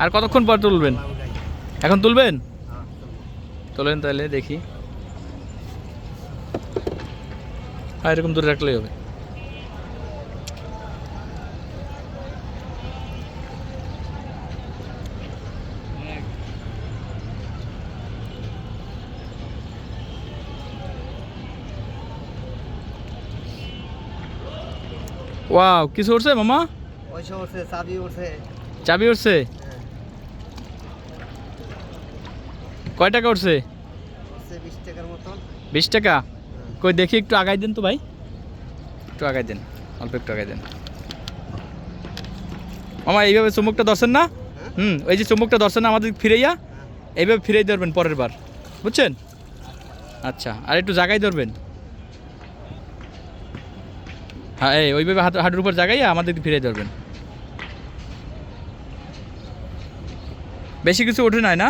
আর কতক্ষণ পর তুলবেন? এখন তুলবেন? তোলেন তাহলে দেখি। হ্যাঁ এরকম দূরে রাখলেই হবে। ওয়াও কিছু উঠছে মামা? পয়সা উঠছে চাবি উঠছে চাবি উঠছে হ্যাঁ কয় টাকা উঠছে? বিশ টাকা? হ্যাঁ। কই দেখি একটু আগাই দেন তো ভাই। একটু আগাই দেন অল্প একটু আগাই দেন। মামা এইভাবে চুমুকটা ধরছেন না? হ্যাঁ? হুম ওই যে চুমুকটা ধরছেন না আমাদের ফিরাইয়া হ্যাঁ। এইভাবে ফিরাই ধরবেন পরের বার। বুঝছেন? আচ্ছা আর একটু জাগাই ধরবেন। হ্যাঁ এই ওইভাবে হাত হাঁটুর উপর জাগাইয়া আমাদের ফিরাই ধরবেন। বেশি কিছু ওঠে নাই না?